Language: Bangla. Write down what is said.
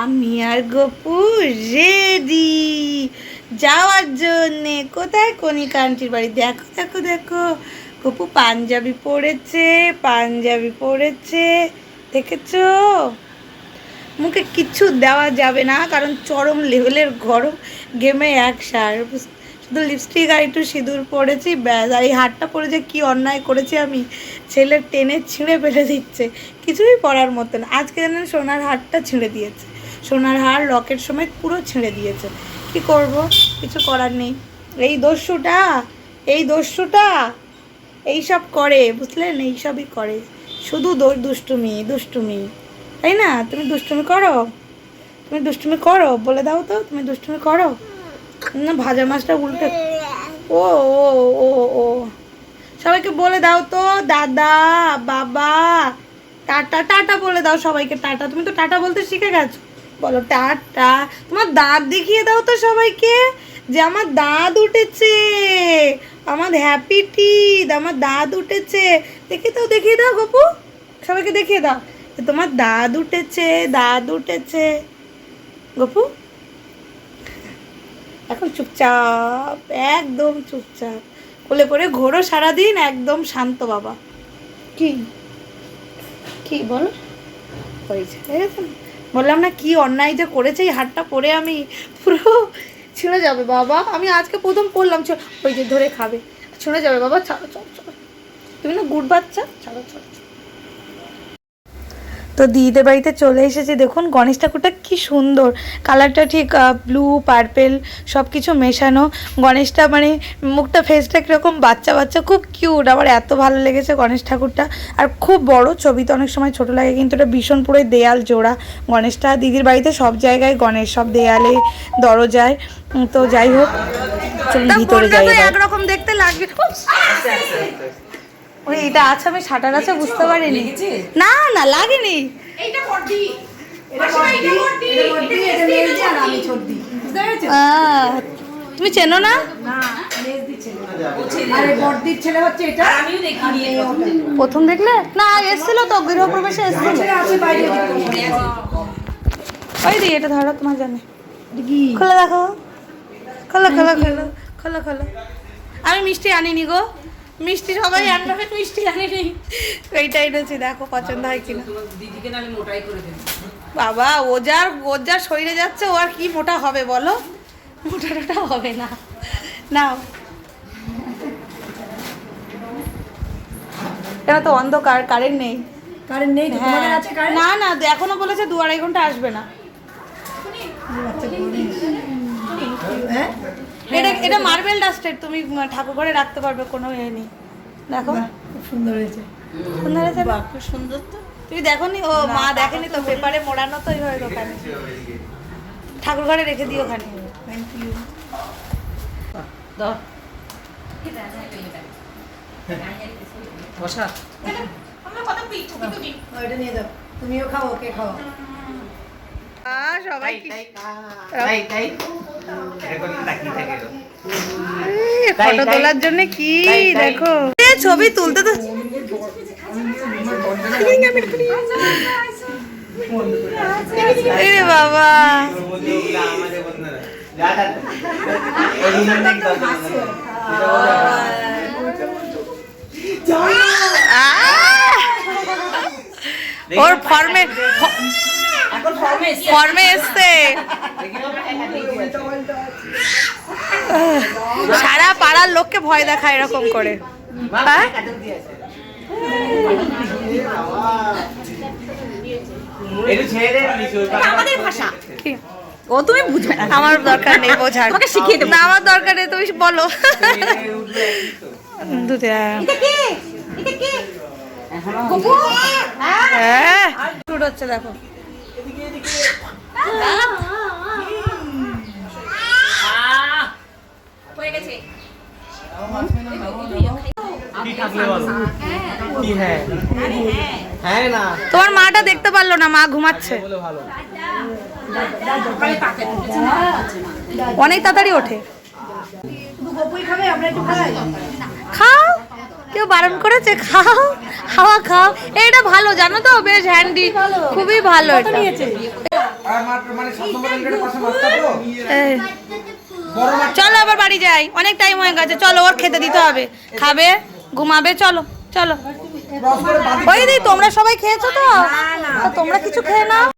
আমি আর গপু রেডি যাওয়ার জন্যে কোথায় কনিকা আন্টির বাড়ি? দেখো দেখো দেখো। গপু পাঞ্জাবি পরেছে পাঞ্জাবি পরেছে। দেখেছ? মুখে কিচ্ছু দেওয়া যাবে না, কারণ চরম লেভেলের গরম গেমে এক সার। শুধু লিপস্টিক আর একটু সিঁদুর পরেছি, ব্যাস। আর এই হারটা পরে যে কী অন্যায় করেছি আমি ছেলে টেনে ছিঁড়ে ফেলে দিচ্ছে। কিছুই পরার মতন আজকে জানেন সোনার হারটা ছিঁড়ে দিয়েছে। সোনার হার লকেট সময় পুরো ছিঁড়ে দিয়েছে। কি করব? কিছু করার নেই। এই দস্যুটা এই দস্যুটা এইসব করে, বুঝলেন? এইসবই করে। শুধু দুষ্টুমি দুষ্টুমি। তাই না? তুমি দুষ্টুমি করো। তুমি দুষ্টুমি করো, বলে দাও তো, তুমি দুষ্টুমি করো। না, ভাজা মাছটা উল্টে। ও ও ও ও। সবাইকে বলে দাও তো, দাদা, বাবা, টাটা টাটা বলে দাও সবাইকে। টাটা, তুমি তো টাটা বলতে শিখে গেছো। বলো টাটা। তোমার দাঁত দেখিয়ে দাও তো সবাইকে যে আমার দাঁত উঠেছে। আমার হ্যাপি টিথ আমার দাঁত উঠেছে। দেখিয়ে দাও দেখিয়ে দাও গপু। সবাইকে দেখিয়ে দাও যে তোমার দাঁত উঠেছে দাঁত উঠেছে। গপু? এখন চুপচাপ একদম চুপচাপ। কোলে করে ঘোরো সারাদিন একদম শান্ত বাবা। কি? কি বলো? হয়েছে ঠিক আছে? বললাম, না, কি অন্যায় যে করেছে, এই হাটটা পরে আমি পুরো ছিঁড়ে যাবে বাবা। আমি আজকে প্রথম পড়লাম ওই যে ধরে খাবে। ছিঁড়ে যাবে বাবা, ছাড়ো চলো চলো তুমি না গুড বাচ্চা? ছাড়ো ছাড়ো। তো দিদিদের বাড়িতে চলে এসেছি। দেখুন গণেশ ঠাকুরটা কি সুন্দর। কালারটা ঠিক ব্লু পার্পেল সব কিছু মেশানো। গণেশটা মানে মুখটা ফেসটা কীরকম বাচ্চা বাচ্চা খুব কিউট আমার এত ভালো লেগেছে গণেশ ঠাকুরটা। আর খুব বড় ছবি তো অনেক সময় ছোট লাগে কিন্তু এটা ভীষণ পুরো দেয়াল জোড়া। গণেশটা দিদির বাড়িতে সব জায়গায় গণেশ সব দেয়ালে দরজায়। তো যাই হোক ভিতরে যাই। একরকম দেখতে লাগবে। ওই এটা আছে আমি সাটার আছে বুঝতে পারিনি। না না লাগেনি। তুমি চেনো না? প্রথম দেখলে? না এসেছিল তো গৃহপ্রবেশে এসেছিল। ওই দি এটা ধরো তোমার জানে। খোলা দেখো। খোলো খোলো খোলো। খোলো খোলো। আমি মিষ্টি আনিনি গো। মিষ্টি সবাই আনবে মিষ্টি আনিনি। এইটা এনেছি দেখো পছন্দ হয় কিনা। দিদিকে না আমি মোটাই করে দেবো। বাবা ও যার ওর যা শরীরে যাচ্ছে ও আর কি মোটা হবে বলো? মোটা টোটা হবে না। নাও। এটা তো অন্ধকার কারেন্ট নেই। কারেন্ট নেই তোমাদের হ্যাঁ। আছে কারেন্ট না না এখনও বলেছে দু আড়াই ঘণ্টা আসবে না। হ্যাঁ? এটা এটা মার্বেল ডাস্টেড তুমি ঠাকুর ঘরে রাখতে পারবে কোনো এ নেই। দেখো। খুব সুন্দর হয়েছে। সুন্দর হয়েছে না? খুব সুন্দর তো। তুমি দেখোনি? ও মা দেখেনি তো পেপারে মোড়ানো তো এইভাবে দোকানে। ঠাকুর ঘরে রেখে দিও ওখানে। থ্যাংক ইউ দাও। বসা। ওইটা নিয়ে যাও তুমিও খাও ওকে খাও। সবাই তাই তাই। ফটো তোলার জন্য কি। দেখো। ছবি তুলতে তো বাবা। ওর ফর্মে ফর্মে এসে এসছে। সারা পাড়ার লোককে ভয় দেখায় এরকম করে। হ্যাঁ? আমাদের ভাষা। ও তুমি বুঝবে না। আমার দরকার নেই বোঝার। তোমাকে শিখিয়ে দেবো। না আমার দরকার নেই তুমি বলো। হ্যাঁ। হচ্ছে দেখো। হয়ে তোমার মাটা দেখতে পারল না মা ঘুমাচ্ছে। অনেক তাড়াতাড়ি ওঠে। খাও। কেউ বারণ করেছে? খাও হাওয়া খাও। এটা ভালো জানো তো? বেশ হ্যান্ডি খুবই ভালো এটা। চলো আবার বাড়ি যাই। অনেক টাইম হয়ে গেছে। চলো ওর খেতে দিতে হবে। খাবে ঘুমাবে চলো চলো। ওই দি তোমরা সবাই খেয়েছো তো? তোমরা কিছু খেয়ে নাও।